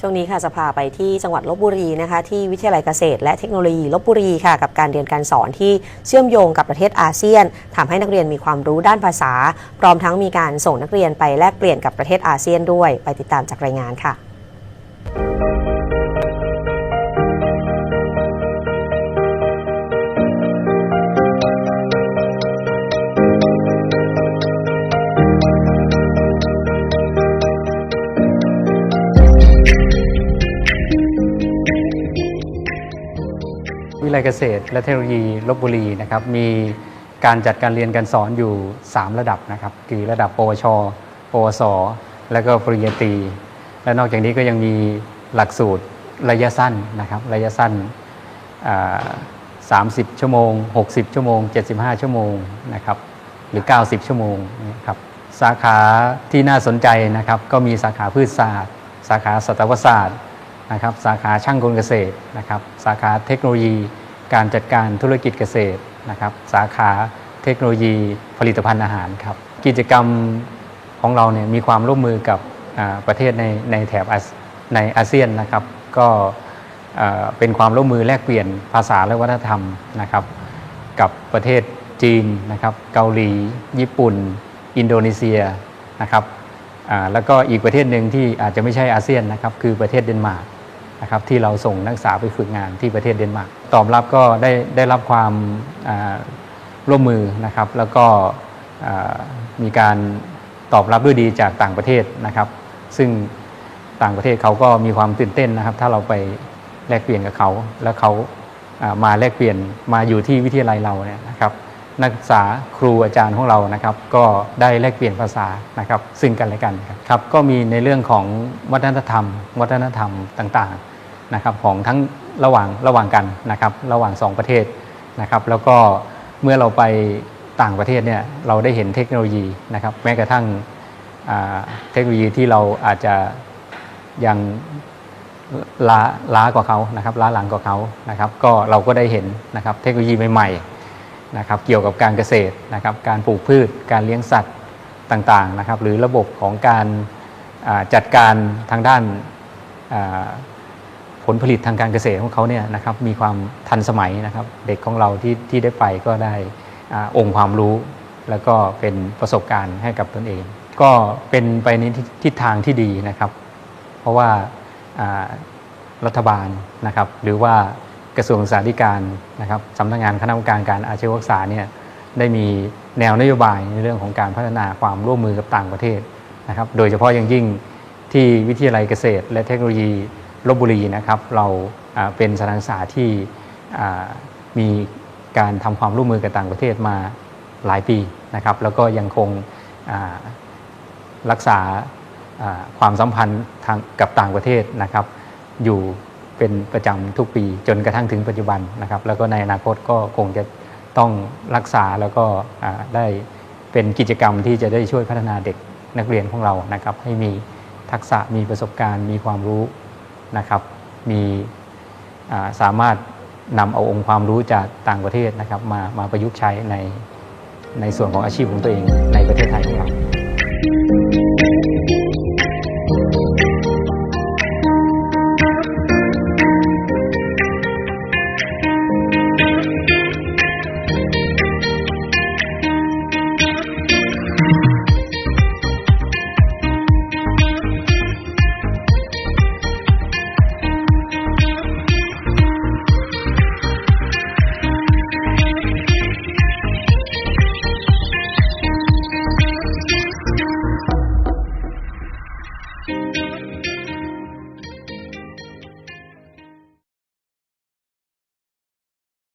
ช่วงนี้ค่ะจะพาไปที่จังหวัดลบบุรีนะคะที่วิทยาลัยเกษตร และเทคโนโลยีลบบุรีค่ะกับการเรียนการสอนที่เชื่อมโยงกับประเทศอาเซียนทำให้นักเรียนมีความรู้ด้านภาษา พร้อมทั้งมีการส่งนักเรียนไปแลกเปลี่ยนกับประเทศอาเซียนด้วย ไปติดตามจากรายงานค่ะ วิทยาลัยเกษตร และเทคโนโลยีลบบุรีนะครับมีการจัดการเรียนการสอนอยู่ 3 ระดับนะครับคือระดับปวช ปวส และก็ปริญญาตรี และนอกจากนี้ก็ยังมีหลักสูตรระยะสั้นนะครับระยะสั้น 30 ชั่วโมง 60 ชั่วโมง 75 ชั่วโมงนะครับหรือ 90 ชั่วโมงนะครับสาขาที่น่าสนใจนะครับก็มีสาขาพืชศาสตร์ สาขาสัตวศาสตร์ นะครับสาขาช่างกลเกษตรนะครับสาขาเทคโนโลยี การจัดการธุรกิจเกษตรนะครับสาขาเทคโนโลยีผลิตภัณฑ์อาหารครับกิจกรรมของเราเนี่ยมีความร่วมมือกับประเทศในในแถบในอาเซียนนะครับ ก็เป็นความร่วมมือแลกเปลี่ยนภาษาและวัฒนธรรมนะครับ กับประเทศจีนนะครับ เกาหลี ญี่ปุ่น อินโดนีเซียนะครับแล้วก็อีกประเทศหนึ่งที่อาจจะไม่ใช่อาเซียนนะครับ คือประเทศเดนมาร์ก นะครับที่เราส่งนักศึกษาไปฝึกงานที่ประเทศเดนมาร์กตอบรับก็ได้ได้รับความร่วมมือนะครับ แล้วก็มีการตอบรับด้วยดีจากต่างประเทศนะครับ ซึ่งต่างประเทศเขาก็มีความตื่นเต้นนะครับ ถ้าเราไปแลกเปลี่ยนกับเขา แล้วเขามาแลกเปลี่ยนมาอยู่ที่วิทยาลัยเราเนี่ยนะครับ นักศึกษาครูอาจารย์ของเรานะครับ ก็ได้แลกเปลี่ยนภาษานะครับ ซึ่งกันและกันครับก็มีในเรื่องของวัฒนธรรม วัฒนธรรมต่างๆนะครับของทั้งระหว่างระหว่างกันนะครับ ระหว่างสองประเทศนะครับ แล้วก็เมื่อเราไปต่างประเทศเนี่ยเราได้เห็นเทคโนโลยีนะครับ แม้กระทั่งเทคโนโลยีที่เราอาจจะยังล้าล้ากว่าเขานะครับล้าหลังกว่าเขานะครับ ก็เราก็ได้เห็นนะครับเทคโนโลยีใหม่ๆ นะครับเกี่ยวกับการเกษตรนะครับการปลูกพืช การเลี้ยงสัตว์ต่างๆนะครับหรือระบบของการจัดการทางด้านผลผลิตทางการเกษตรของเขาเนี่ยนะครับมีความทันสมัยนะครับเด็กของเราที่ที่ได้ไปก็ได้อองค์ความรู้ แล้วก็เป็นประสบการณ์ให้กับตนเอง ก็เป็นไปในทิศทิศทางที่ดีนะครับ เพราะว่ารัฐบาลนะครับหรือว่า กระทรวงศึกษาธิการนะครับสำนักงานคณะกรรมการการอาชีวศึกษาเนี่ยได้มีแนวนโยบายในเรื่องของการพัฒนาความร่วมมือกับต่างประเทศนะครับ โดยเฉพาะอย่างยิ่งที่วิทยาลัยเกษตร และเทคโนโลยีลบบุรีนะครับ เราเป็นสถานศึกษาที่มีการทำความร่วมมือกับต่างประเทศมาหลายปีนะครับ แล้วก็ยังคงรักษาอ่าความสัมพันธ์ทางกับต่างประเทศนะครับ อยู่ เป็นประจำทุกปีจนกระทั่งถึงปัจจุบันนะครับ แล้วก็ในอนาคตก็คงจะต้องรักษาแล้วก็ได้เป็นกิจกรรมที่จะได้ช่วยพัฒนาเด็กนักเรียนของเรานะครับ ให้มีทักษะมีประสบการณ์ มีความรู้นะครับ มีสามารถนำเอาองค์ความรู้จากต่างประเทศนะครับ มามาประยุกต์ใช้ในในส่วนของอาชีพของตัวเองในประเทศไทยของเรา